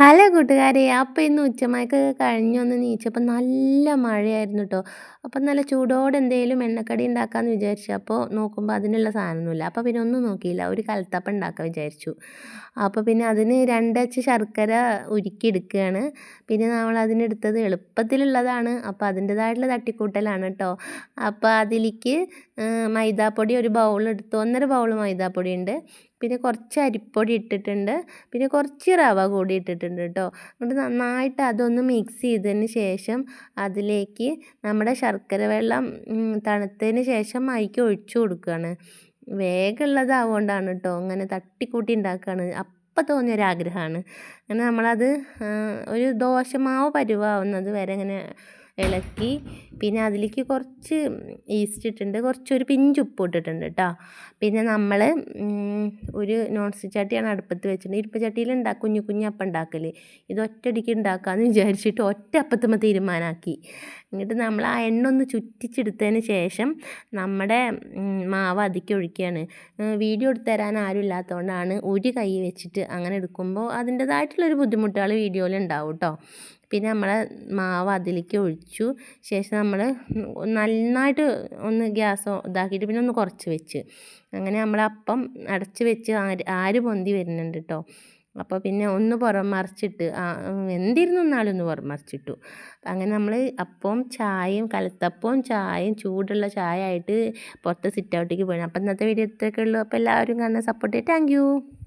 Hello കൂട്ടുകാരെ അപ്പോൾ ഇന്ന് ഉച്ചമയക്കൊക്കെ കഴിഞ്ഞൊന്ന് നീച്ചപ്പോൾ നല്ല മഴയായിരുന്നു കേട്ടോ അപ്പം നല്ല ചൂടോടെ എന്തെങ്കിലും എണ്ണക്കടി ഉണ്ടാക്കാമെന്ന് വിചാരിച്ചു. അപ്പോൾ നോക്കുമ്പോൾ അതിനുള്ള സാധനമൊന്നുമില്ല. അപ്പോൾ പിന്നെ ഒന്നും നോക്കിയില്ല. ഒരു കലത്തപ്പം ഉണ്ടാക്കാൻ വിചാരിച്ചു. അപ്പോൾ പിന്നെ അതിന് രണ്ടച്ച് ശർക്കര ഉരുക്കിയെടുക്കുകയാണ്. പിന്നെ നമ്മൾ അതിനെടുത്തത് എളുപ്പത്തിലുള്ളതാണ്. അപ്പോൾ അതിന്റെതായിട്ടുള്ള തട്ടിക്കൂട്ടലാണ് കേട്ടോ അപ്പോൾ അതിലേക്ക് മൈദാപ്പൊടി ഒരു ബൗൾ എടുത്തു. ഒന്നര ബൗൾ മൈദാപ്പൊടി ഉണ്ട്. പിന്നെ കുറച്ച് അരിപ്പൊടി ഇട്ടിട്ടുണ്ട്. പിന്നെ കുറച്ച് റവ കൂടി ഇട്ടിട്ടുണ്ട് കേട്ടോ എന്നിട്ട് നന്നായിട്ട് അതൊന്ന് മിക്സ് ചെയ്തതിന് ശേഷം അതിലേക്ക് നമ്മുടെ ശർക്കര വെള്ളം തണുത്തതിന് ശേഷം അതിലേക്ക് ഒഴിച്ചു കൊടുക്കുകയാണ് വേഗമുള്ളതാവുകൊണ്ടാണ് കേട്ടോ അങ്ങനെ തട്ടിക്കൂട്ടി ഉണ്ടാക്കുകയാണ് അപ്പം തോന്നിയൊരാഗ്രഹമാണ് അങ്ങനെ നമ്മളത് ഒരു ദോശമാവ് പരുവാവുന്നത് വരെ ഇങ്ങനെ ഇളക്കി. പിന്നെ അതിലേക്ക് കുറച്ച് ഈസ്റ്റ് ഇട്ടിട്ടുണ്ട്. കുറച്ചൊരു പിഞ്ച് ഉപ്പ് ഇട്ടിട്ടുണ്ട് കേട്ടോ പിന്നെ നമ്മൾ ഒരു നോൺ സ്റ്റിക്ക് ചട്ടിയാണ് അടുപ്പത്ത് വെച്ചിട്ടുണ്ട് ഇരുപ്പച്ചട്ടിയിൽ ഉണ്ടാക്കും കുഞ്ഞു കുഞ്ഞു അപ്പം ഉണ്ടാക്കൽ ഇത് ഒറ്റയടിക്ക് ഉണ്ടാക്കാമെന്ന് വിചാരിച്ചിട്ട് ഒറ്റ അപ്പത്തുമ്പോൾ തീരുമാനമാക്കി എന്നിട്ട് നമ്മൾ ആ എണ്ണ ഒന്ന് ചുറ്റിച്ചെടുത്തതിന് ശേഷം നമ്മുടെ മാവ് അതിക്ക് ഒഴിക്കുകയാണ് വീഡിയോ എടുത്ത് തരാൻ ആരും ഇല്ലാത്തതുകൊണ്ടാണ് ഒരു കൈ വെച്ചിട്ട് അങ്ങനെ എടുക്കുമ്പോൾ അതിന്റേതായിട്ടുള്ളൊരു ബുദ്ധിമുട്ടുകൾ വീഡിയോയിൽ ഉണ്ടാവും കേട്ടോ പിന്നെ നമ്മൾ മാവ് അതിലേക്ക് ഒഴിച്ചു. ശേഷം നമ്മൾ നന്നായിട്ട് ഒന്ന് ഗ്യാസ് ഇതാക്കിയിട്ട് പിന്നെ ഒന്ന് കുറച്ച് വെച്ച്. അങ്ങനെ നമ്മൾ അപ്പം അടച്ച് വെച്ച് ആര് ആര് പൊന്തി വരുന്നുണ്ട് കേട്ടോ അപ്പോൾ പിന്നെ ഒന്ന് പുറം മറിച്ചിട്ട് എന്തിരുന്നു എന്നാലും ഒന്ന് പുറം മറിച്ചിട്ടു. അങ്ങനെ നമ്മൾ അപ്പവും ചായയും കലത്തപ്പവും ചായയും ചൂടുള്ള ചായ ആയിട്ട് പുറത്ത് സിറ്റ് ഔട്ടിലേക്ക് പോയി അപ്പം ഇന്നത്തെ വീഡിയോ ഇത്രയൊക്കെ ഉള്ളൂ. അപ്പോൾ എല്ലാവരും കാണാൻ സപ്പോർട്ട് ചെയ്യും. താങ്ക്